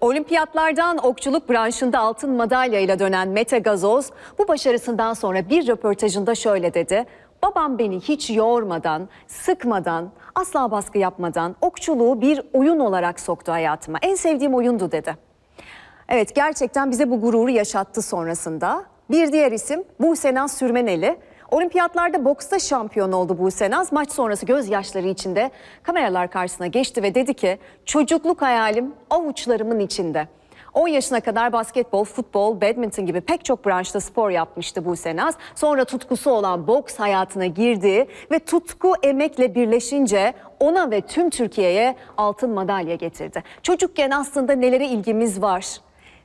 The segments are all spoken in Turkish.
Olimpiyatlardan okçuluk branşında altın madalyayla dönen Mete Gazoz bu başarısından sonra bir röportajında şöyle dedi. Babam beni hiç yormadan, sıkmadan, asla baskı yapmadan okçuluğu bir oyun olarak soktu hayatıma. En sevdiğim oyundu dedi. Evet gerçekten bize bu gururu yaşattı sonrasında. Bir diğer isim Buse Naz Sürmeneli. Olimpiyatlarda boksta şampiyon oldu Buse Naz. Maç sonrası gözyaşları içinde kameralar karşısına geçti ve dedi ki çocukluk hayalim avuçlarımın içinde. 10 yaşına kadar basketbol, futbol, badminton gibi pek çok branşta spor yapmıştı Buse Naz. Sonra tutkusu olan boks hayatına girdi ve tutku emekle birleşince ona ve tüm Türkiye'ye altın madalya getirdi. Çocukken aslında nelere ilgimiz var,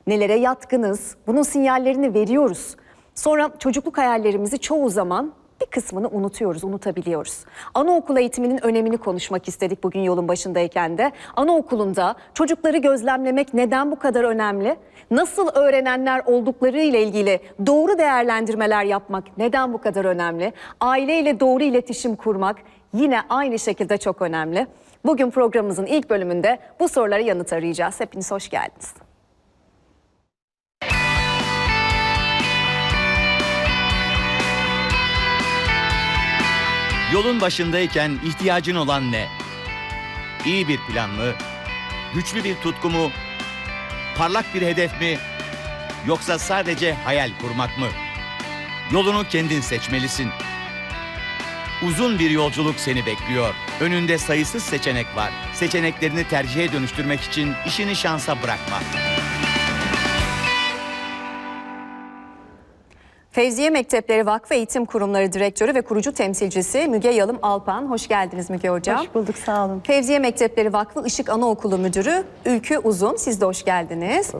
nelere yatkınız, bunun sinyallerini veriyoruz. Sonra çocukluk hayallerimizi çoğu zaman bir kısmını unutuyoruz, unutabiliyoruz. Anaokul eğitiminin önemini konuşmak istedik bugün yolun başındayken de. Anaokulunda çocukları gözlemlemek neden bu kadar önemli? Nasıl öğrenenler oldukları ile ilgili doğru değerlendirmeler yapmak neden bu kadar önemli? Aileyle doğru iletişim kurmak yine aynı şekilde çok önemli. Bugün programımızın ilk bölümünde bu sorulara yanıt arayacağız. Hepiniz hoş geldiniz. Yolun başındayken ihtiyacın olan ne? İyi bir plan mı? Güçlü bir tutku mu? Parlak bir hedef mi? Yoksa sadece hayal kurmak mı? Yolunu kendin seçmelisin. Uzun bir yolculuk seni bekliyor. Önünde sayısız seçenek var. Seçeneklerini tercihe dönüştürmek için işini şansa bırakma. Fevziye Mektepleri Vakfı Eğitim Kurumları Direktörü ve kurucu temsilcisi Müge Yalım Alpan. Hoş geldiniz Müge Hocam. Hoş bulduk sağ olun. Fevziye Mektepleri Vakfı Işık Anaokulu Müdürü Ülkü Uzun. Siz de hoş geldiniz.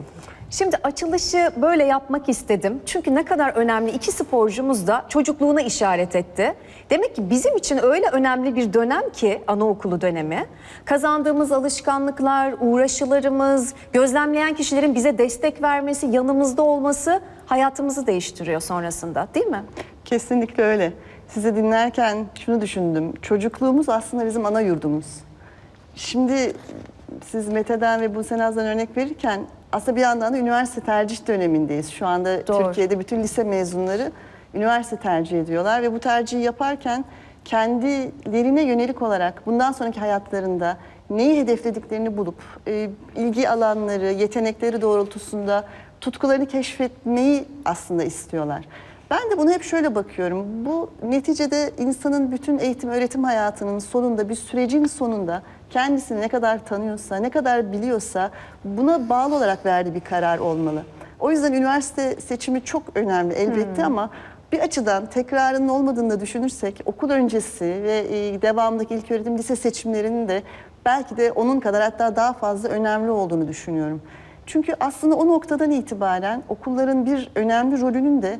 Şimdi açılışı böyle yapmak istedim. Çünkü ne kadar önemli iki sporcumuz da çocukluğuna işaret etti. Demek ki bizim için öyle önemli bir dönem ki anaokulu dönemi. Kazandığımız alışkanlıklar, uğraşılarımız, gözlemleyen kişilerin bize destek vermesi, yanımızda olması hayatımızı değiştiriyor sonrasında değil mi? Kesinlikle öyle. Sizi dinlerken şunu düşündüm. Çocukluğumuz aslında bizim ana yurdumuz. Şimdi siz Mete'den ve Buse Naz'dan örnek verirken aslında bir yandan da üniversite tercih dönemindeyiz. Şu anda Doğru. Türkiye'de bütün lise mezunları üniversite tercih ediyorlar ve bu tercihi yaparken kendilerine yönelik olarak bundan sonraki hayatlarında neyi hedeflediklerini bulup e, ilgi alanları, yetenekleri doğrultusunda tutkularını keşfetmeyi aslında istiyorlar. Ben de bunu hep şöyle bakıyorum. Bu neticede insanın bütün eğitim öğretim hayatının sonunda bir sürecin sonunda kendisini ne kadar tanıyorsa, ne kadar biliyorsa buna bağlı olarak verdiği bir karar olmalı. O yüzden üniversite seçimi çok önemli elbette ama bir açıdan tekrarının olmadığını da düşünürsek okul öncesi ve e, devamındaki ilk öğretim lise seçimlerinin de belki de onun kadar hatta daha fazla önemli olduğunu düşünüyorum. Çünkü aslında o noktadan itibaren okulların bir önemli rolünün de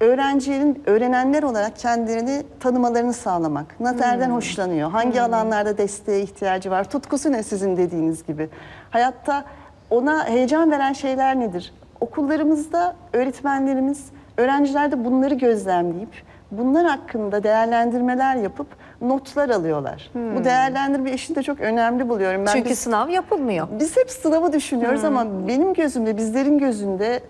öğrencilerin öğrenenler olarak kendilerini tanımalarını sağlamak. Nereden hoşlanıyor? Hangi alanlarda desteğe ihtiyacı var? Tutkusu ne sizin dediğiniz gibi? Hayatta ona heyecan veren şeyler nedir? Okullarımızda öğretmenlerimiz, öğrenciler de bunları gözlemleyip bunlar hakkında değerlendirmeler yapıp notlar alıyorlar. Bu değerlendirme işini de çok önemli buluyorum. Ben Çünkü biz- sınav yapılmıyor. biz hep sınavı düşünüyoruz ama benim gözümde, bizlerin gözünde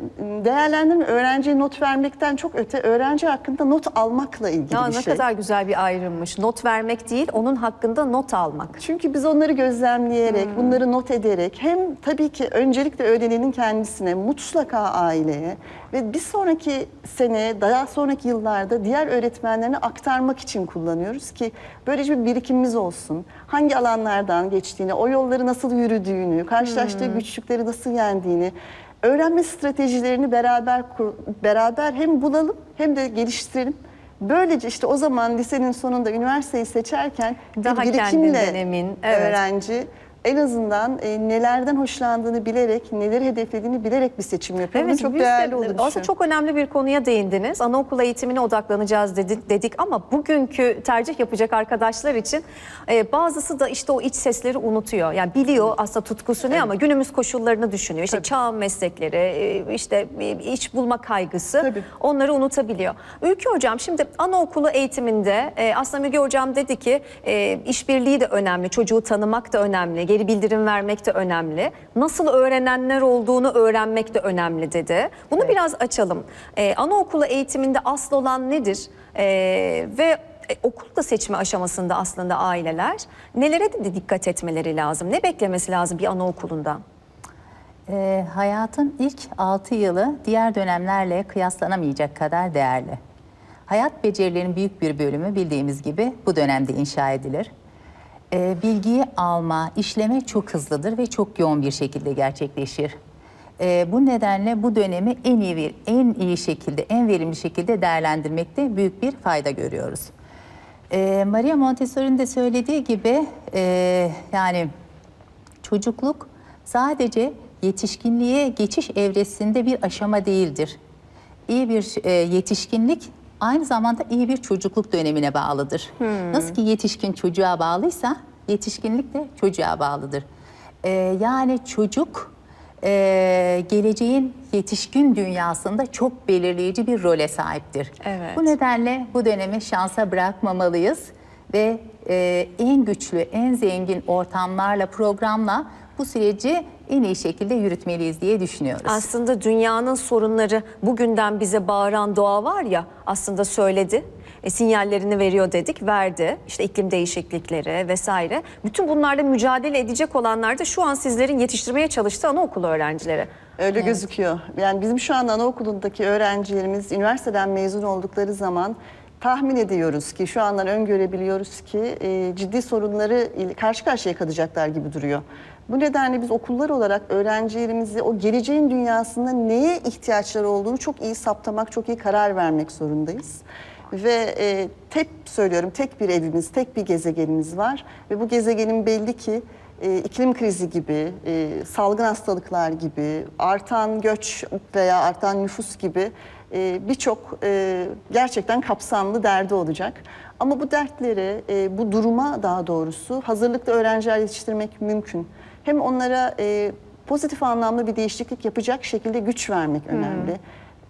değerlendirme öğrenciye not vermekten çok öte öğrenci hakkında not almakla ilgili Ya bir ne şey. kadar güzel bir ayrımmış. Not vermek değil, onun hakkında not almak. Çünkü biz onları gözlemleyerek, bunları not ederek hem tabii ki öncelikle öğrenenin kendisine, mutlaka aileye ve bir sonraki sene, daha sonraki yıllarda diğer öğretmenlerine aktarmak için kullanıyoruz ki böylece bir birikimimiz olsun. Hangi alanlardan geçtiğini, o yolları nasıl yürüdüğünü, karşılaştığı güçlükleri nasıl yendiğini, öğrenme stratejilerini beraber kur- beraber hem bulalım hem de geliştirelim. Böylece işte o zaman lisenin sonunda üniversiteyi seçerken Daha bir birikimle emin, evet. öğrenci en azından e, nelerden hoşlandığını bilerek, neleri hedeflediğini bilerek bir seçim yapıyor. Bu çok biz de- değerli olduğunu Aslında çok önemli bir konuya değindiniz. Anaokul eğitimine odaklanacağız dedi- dedik ama bugünkü tercih yapacak arkadaşlar için e, bazısı da işte o iç sesleri unutuyor. Yani biliyor aslında tutkusu ne ama günümüz koşullarını düşünüyor. İşte çağ meslekleri, e, işte e, iş bulma kaygısı Tabii. onları unutabiliyor. Ülke Hocam şimdi anaokulu eğitiminde e, aslında Müge Hocam dedi ki e, işbirliği de önemli, çocuğu tanımak da önemli, geri bildirim vermek de önemli. Nasıl öğrenenler olduğunu öğrenmek de önemli dedi. Bunu biraz açalım. Ee, anaokulu eğitiminde asıl olan nedir? Ee, ve e, okul da seçme aşamasında aslında aileler nelere de dikkat etmeleri lazım? Ne beklemesi lazım bir anaokulunda? Ee, hayatın ilk 6 yılı diğer dönemlerle kıyaslanamayacak kadar değerli. Hayat becerilerinin büyük bir bölümü bildiğimiz gibi bu dönemde inşa edilir. Ee, bilgiyi alma, işleme çok hızlıdır ve çok yoğun bir şekilde gerçekleşir. Ee, bu nedenle bu dönemi en iyi en iyi şekilde, en verimli şekilde değerlendirmekte büyük bir fayda görüyoruz. Ee, Maria Montessori'nin de söylediği gibi e, yani çocukluk sadece yetişkinliğe geçiş evresinde bir aşama değildir. İyi bir e, yetişkinlik aynı zamanda iyi bir çocukluk dönemine bağlıdır. Nasıl ki yetişkin çocuğa bağlıysa yetişkinlik de çocuğa bağlıdır. E, yani çocuk e, geleceğin yetişkin dünyasında çok belirleyici bir role sahiptir. Evet. Bu nedenle bu dönemi şansa bırakmamalıyız ve e, en güçlü, en zengin ortamlarla, programla bu süreci en iyi şekilde yürütmeliyiz diye düşünüyoruz. Aslında dünyanın sorunları bugünden bize bağıran doğa var ya aslında söyledi. E, sinyallerini veriyor dedik, verdi. İşte iklim değişiklikleri vesaire. Bütün bunlarla mücadele edecek olanlar da şu an sizlerin yetiştirmeye çalıştığı anaokulu öğrencileri. Öyle gözüküyor. Yani bizim şu an anaokulundaki öğrencilerimiz üniversiteden mezun oldukları zaman tahmin ediyoruz ki şu andan öngörebiliyoruz ki e, ciddi sorunları karşı karşıya kalacaklar gibi duruyor. Bu nedenle biz okullar olarak öğrencilerimizi o geleceğin dünyasında neye ihtiyaçları olduğunu çok iyi saptamak, çok iyi karar vermek zorundayız. Ve e, tek söylüyorum tek bir evimiz, tek bir gezegenimiz var ve bu gezegenin belli ki e, iklim krizi gibi, e, salgın hastalıklar gibi, artan göç veya artan nüfus gibi e, birçok e, gerçekten kapsamlı derdi olacak. Ama bu dertleri, e, bu duruma daha doğrusu hazırlıklı öğrenciler yetiştirmek mümkün. Hem onlara e, pozitif anlamda bir değişiklik yapacak şekilde güç vermek önemli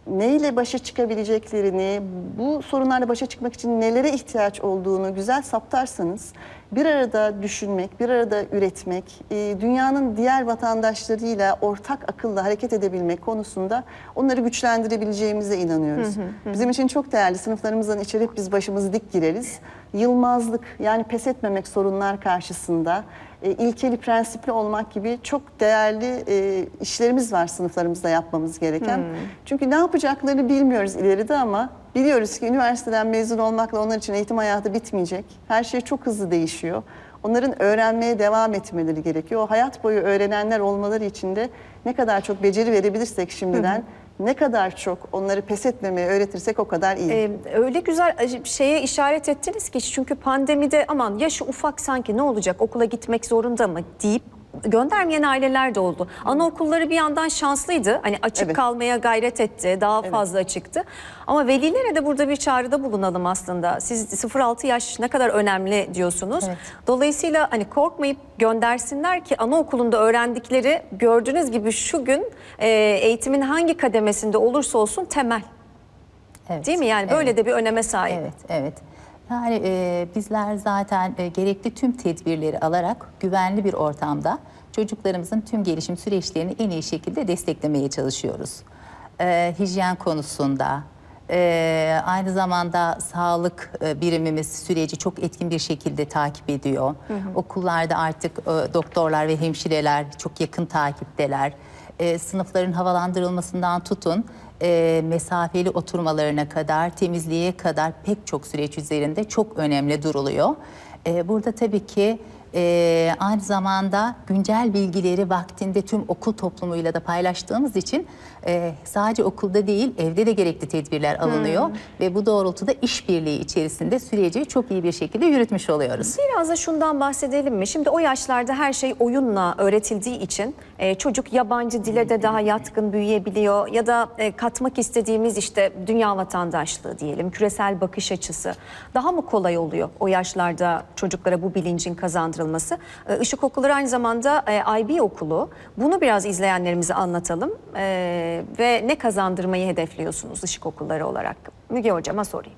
neyle başa çıkabileceklerini, bu sorunlarla başa çıkmak için nelere ihtiyaç olduğunu güzel saptarsanız bir arada düşünmek, bir arada üretmek, e, dünyanın diğer vatandaşlarıyla ortak akılla hareket edebilmek konusunda onları güçlendirebileceğimize inanıyoruz. Bizim için çok değerli sınıflarımızdan içeri hep biz başımızı dik gireriz. Yılmazlık yani pes etmemek sorunlar karşısında e, ilkeli, prensipli olmak gibi çok değerli e, işlerimiz var sınıflarımızda yapmamız gereken. Çünkü ne yapacaklarını bilmiyoruz ileride ama biliyoruz ki üniversiteden mezun olmakla onlar için eğitim hayatı bitmeyecek. Her şey çok hızlı değişiyor. Onların öğrenmeye devam etmeleri gerekiyor. O hayat boyu öğrenenler olmaları için de ne kadar çok beceri verebilirsek şimdiden, ne kadar çok onları pes etmemeyi öğretirsek o kadar iyi. Ee, öyle güzel şeye işaret ettiniz ki çünkü pandemide aman yaşı ufak sanki ne olacak okula gitmek zorunda mı deyip göndermeyen aileler de oldu. Anaokulları bir yandan şanslıydı. Hani açık Evet. kalmaya gayret etti. Daha fazla çıktı. Ama velilere de burada bir çağrıda bulunalım aslında. Siz 0-6 yaş ne kadar önemli diyorsunuz. Evet. Dolayısıyla hani korkmayıp göndersinler ki anaokulunda öğrendikleri gördüğünüz gibi şu gün e, eğitimin hangi kademesinde olursa olsun temel. Evet, Değil mi? Yani böyle evet. de bir öneme sahip. Evet, evet. Yani e, bizler zaten e, gerekli tüm tedbirleri alarak güvenli bir ortamda çocuklarımızın tüm gelişim süreçlerini en iyi şekilde desteklemeye çalışıyoruz. E, hijyen konusunda, e, aynı zamanda sağlık e, birimimiz süreci çok etkin bir şekilde takip ediyor. Okullarda artık e, doktorlar ve hemşireler çok yakın takipteler. E, sınıfların havalandırılmasından tutun e, mesafeli oturmalarına kadar, temizliğe kadar pek çok süreç üzerinde çok önemli duruluyor. E, burada tabii ki e, aynı zamanda güncel bilgileri vaktinde tüm okul toplumuyla da paylaştığımız için e, sadece okulda değil evde de gerekli tedbirler alınıyor ve bu doğrultuda işbirliği içerisinde süreci çok iyi bir şekilde yürütmüş oluyoruz. Biraz da şundan bahsedelim mi? Şimdi o yaşlarda her şey oyunla öğretildiği için e, çocuk yabancı dile de daha yatkın büyüyebiliyor ya da e, katmak istediğimiz işte dünya vatandaşlığı diyelim, küresel bakış açısı daha mı kolay oluyor o yaşlarda çocuklara bu bilincin kazandırılması? E, Işık Okulları aynı zamanda e, IB okulu. Bunu biraz izleyenlerimize anlatalım E, ve ne kazandırmayı hedefliyorsunuz Işık Okulları olarak? Müge Hocama sorayım.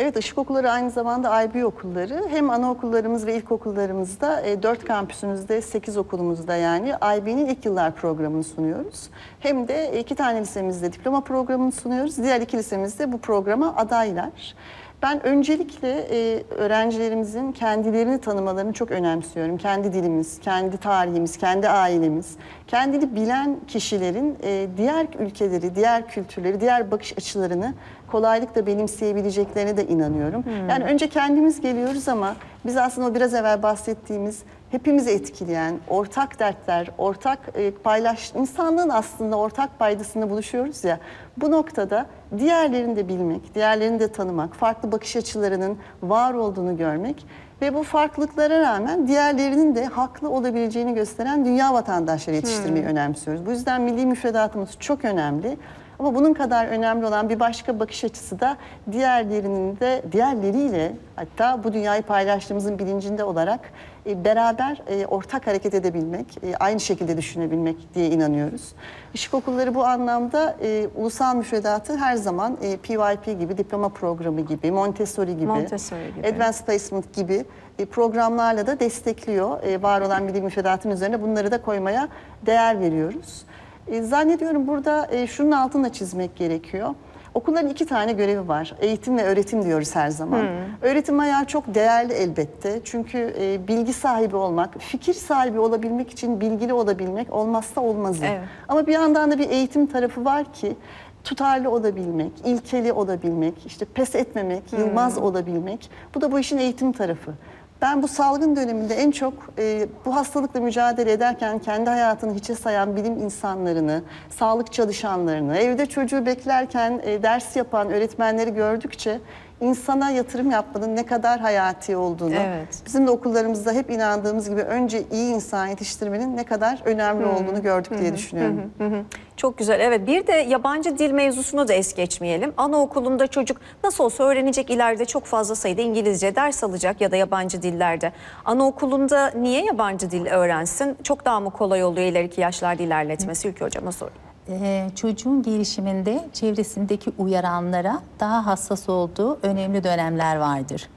Evet, ışık okulları aynı zamanda IB okulları. Hem anaokullarımız ve ilkokullarımızda, e, 4 kampüsümüzde, 8 okulumuzda yani IB'nin ilk yıllar programını sunuyoruz. Hem de iki tane lisemizde diploma programını sunuyoruz. Diğer iki lisemizde bu programa adaylar. Ben öncelikle e, öğrencilerimizin kendilerini tanımalarını çok önemsiyorum. Kendi dilimiz, kendi tarihimiz, kendi ailemiz, kendini bilen kişilerin e, diğer ülkeleri, diğer kültürleri, diğer bakış açılarını kolaylıkla benimseyebileceklerine de inanıyorum. Yani önce kendimiz geliyoruz ama biz aslında o biraz evvel bahsettiğimiz hepimizi etkileyen ortak dertler, ortak e, paylaş, insanlığın aslında ortak paydasında buluşuyoruz ya. Bu noktada diğerlerini de bilmek, diğerlerini de tanımak, farklı bakış açılarının var olduğunu görmek ve bu farklılıklara rağmen diğerlerinin de haklı olabileceğini gösteren dünya vatandaşları yetiştirmeyi önemsiyoruz. Bu yüzden milli müfredatımız çok önemli. Ama bunun kadar önemli olan bir başka bakış açısı da diğerlerinin de diğerleriyle hatta bu dünyayı paylaştığımızın bilincinde olarak e, beraber e, ortak hareket edebilmek, e, aynı şekilde düşünebilmek diye inanıyoruz. Işık okulları bu anlamda e, ulusal müfredatı her zaman e, PYP gibi, diploma programı gibi, Montessori gibi, Montessori gibi. Advanced Placement gibi e, programlarla da destekliyor. E, var olan milli müfredatın üzerine bunları da koymaya değer veriyoruz. E, Zannediyorum burada e, şunun altını çizmek gerekiyor. Okulların iki tane görevi var. Eğitim ve öğretim diyoruz her zaman. Öğretim ayağı çok değerli elbette. Çünkü e, bilgi sahibi olmak, fikir sahibi olabilmek için bilgili olabilmek olmazsa olmazı. Evet. Ama bir yandan da bir eğitim tarafı var ki tutarlı olabilmek, ilkeli olabilmek, işte pes etmemek, yılmaz olabilmek. Bu da bu işin eğitim tarafı. Ben bu salgın döneminde en çok e, bu hastalıkla mücadele ederken kendi hayatını hiçe sayan bilim insanlarını, sağlık çalışanlarını, evde çocuğu beklerken e, ders yapan öğretmenleri gördükçe insana yatırım yapmanın ne kadar hayati olduğunu, Evet. bizim de okullarımızda hep inandığımız gibi önce iyi insan yetiştirmenin ne kadar önemli olduğunu gördük diye düşünüyorum. Hı hı. Çok güzel. Evet bir de yabancı dil mevzusunu da es geçmeyelim. Anaokulunda çocuk nasıl olsa öğrenecek ileride çok fazla sayıda İngilizce ders alacak ya da yabancı dillerde. Anaokulunda niye yabancı dil öğrensin? Çok daha mı kolay oluyor ileriki yaşlarda ilerletmesi? Ülke hocama sorayım. Ee, çocuğun gelişiminde çevresindeki uyaranlara daha hassas olduğu önemli dönemler vardır.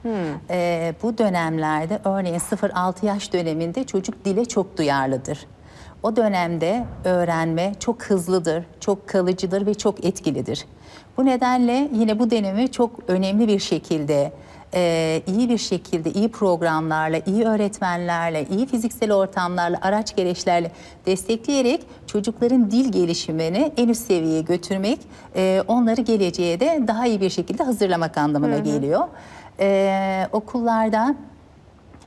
Ee, bu dönemlerde örneğin 0-6 yaş döneminde çocuk dile çok duyarlıdır. O dönemde öğrenme çok hızlıdır, çok kalıcıdır ve çok etkilidir. Bu nedenle yine bu dönemi çok önemli bir şekilde e, iyi bir şekilde, iyi programlarla, iyi öğretmenlerle, iyi fiziksel ortamlarla, araç gereçlerle destekleyerek çocukların dil gelişimini en üst seviyeye götürmek, e, onları geleceğe de daha iyi bir şekilde hazırlamak anlamına geliyor. E, okullarda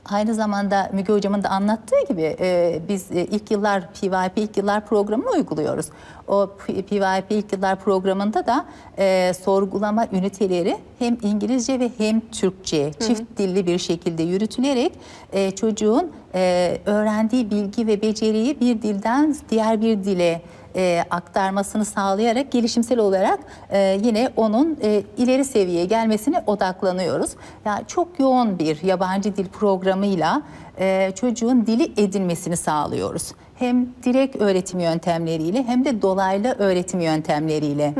Aynı zamanda Müge Hocam'ın da anlattığı gibi e, biz e, ilk yıllar PYP ilk yıllar programını uyguluyoruz. O PYP ilk yıllar programında da e, sorgulama üniteleri hem İngilizce ve hem Türkçe çift dilli bir şekilde yürütülerek e, çocuğun e, öğrendiği bilgi ve beceriyi bir dilden diğer bir dile e, aktarmasını sağlayarak gelişimsel olarak e, yine onun e, ileri seviyeye gelmesine odaklanıyoruz. Yani çok yoğun bir yabancı dil programıyla e, çocuğun dili edinmesini sağlıyoruz. Hem direkt öğretim yöntemleriyle hem de dolaylı öğretim yöntemleriyle.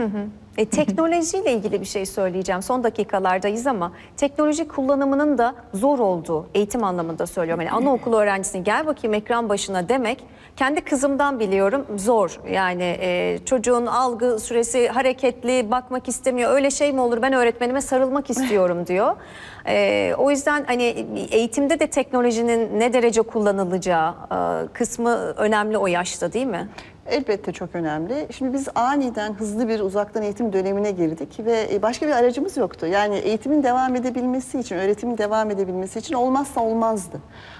E, teknolojiyle ilgili bir şey söyleyeceğim. Son dakikalardayız ama teknoloji kullanımının da zor olduğu eğitim anlamında söylüyorum. Yani anaokulu öğrencisini gel bakayım ekran başına demek kendi kızımdan biliyorum zor. Yani e, çocuğun algı süresi hareketli bakmak istemiyor. Öyle şey mi olur ben öğretmenime sarılmak istiyorum diyor. E, o yüzden hani eğitimde de teknolojinin ne derece kullanılacağı e, kısmı önemli o yaşta değil mi? Elbette çok önemli. Şimdi biz aniden hızlı bir uzaktan eğitim dönemine girdik ve e, başka bir aracımız yoktu. Yani eğitimin devam edebilmesi için, öğretimin devam edebilmesi için olmazsa olmazdı.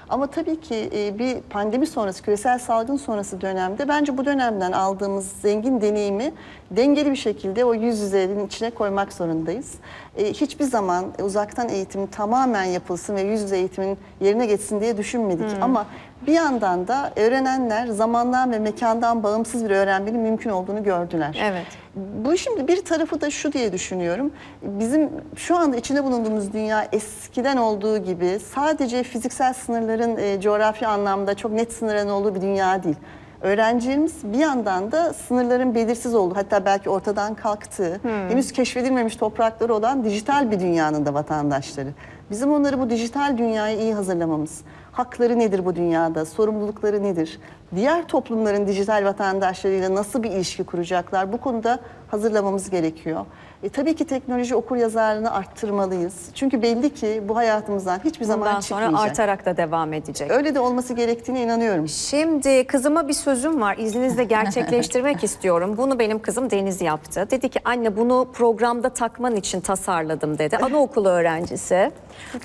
Ama tabii ki e, bir pandemi sonrası, küresel salgın sonrası dönemde bence bu dönemden aldığımız zengin deneyimi dengeli bir şekilde o yüz yüzenin içine koymak zorundayız. E, Hiçbir zaman uzaktan eğitim tamamen yapılsın ve yüz yüze eğitimin yerine geçsin diye düşünmedik. Ama bir yandan da öğrenenler zamandan ve mekandan bağımsız bir öğrenmenin mümkün olduğunu gördüler. Evet. Bu şimdi bir tarafı da şu diye düşünüyorum. Bizim şu anda içinde bulunduğumuz dünya eskiden olduğu gibi sadece fiziksel sınırların e, coğrafi anlamda çok net sınırların olduğu bir dünya değil. Öğrencilerimiz bir yandan da sınırların belirsiz olduğu hatta belki ortadan kalktığı, henüz keşfedilmemiş toprakları olan dijital bir dünyanın da vatandaşları. Bizim onları bu dijital dünyaya iyi hazırlamamız, hakları nedir bu dünyada, sorumlulukları nedir, diğer toplumların dijital vatandaşlarıyla nasıl bir ilişki kuracaklar bu konuda hazırlamamız gerekiyor. E, tabii ki teknoloji okur yazarlığını arttırmalıyız. Çünkü belli ki bu hayatımızdan hiçbir zaman Bundan sonra çıkmayacak. artarak da devam edecek. Öyle de olması gerektiğine inanıyorum. Şimdi kızıma bir sözüm var. İzninizle gerçekleştirmek istiyorum. Bunu benim kızım Deniz yaptı. Dedi ki anne bunu programda takman için tasarladım dedi. Anaokulu öğrencisi.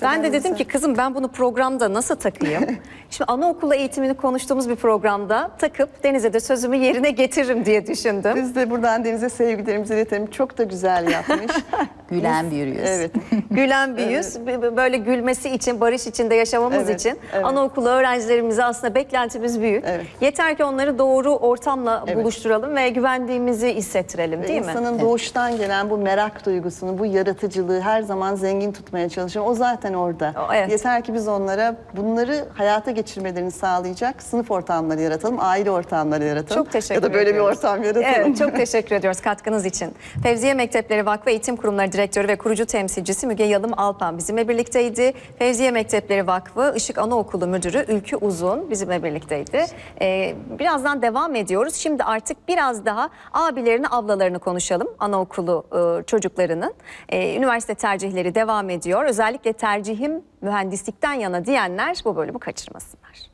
Ben de dedim ki kızım ben bunu programda nasıl takayım? Şimdi anaokulu eğitimini konuştuğumuz bir programda takıp Deniz'e de sözümü yerine getiririm diye düşündüm. Biz de buradan Deniz'e sevgilerimizi iletelim. Çok da güzel yapmış. Gülen bir yüz. evet. Gülen bir yüz, böyle gülmesi için, barış içinde yaşamamız Evet, için evet. anaokulu öğrencilerimize aslında beklentimiz büyük. Evet. Yeter ki onları doğru ortamla Evet. buluşturalım ve güvendiğimizi hissettirelim değil mi? İnsanın doğuştan gelen bu merak duygusunu, bu yaratıcılığı her zaman zengin tutmaya çalışıyor. O zaten orada. O, evet. Yeter ki biz onlara bunları hayata geçirmelerini sağlayacak sınıf ortamları yaratalım, aile ortamları yaratalım. Çok teşekkür Ya da böyle ediyoruz. bir ortam yaratalım. Evet çok teşekkür ediyoruz katkınız için. Fevziye Mektepleri Vakfı Eğitim Kurumları Direktörü ve kurucu temsilcisi Müge Yalım Alpan bizimle birlikteydi. Fevziye Mektepleri Vakfı Işık Anaokulu Müdürü Ülkü Uzun bizimle birlikteydi. Ee, birazdan devam ediyoruz. Şimdi artık biraz daha abilerini ablalarını konuşalım anaokulu e, çocuklarının. Ee, üniversite tercihleri devam ediyor. Özellikle tercihim mühendislikten yana diyenler bu bölümü kaçırmasınlar.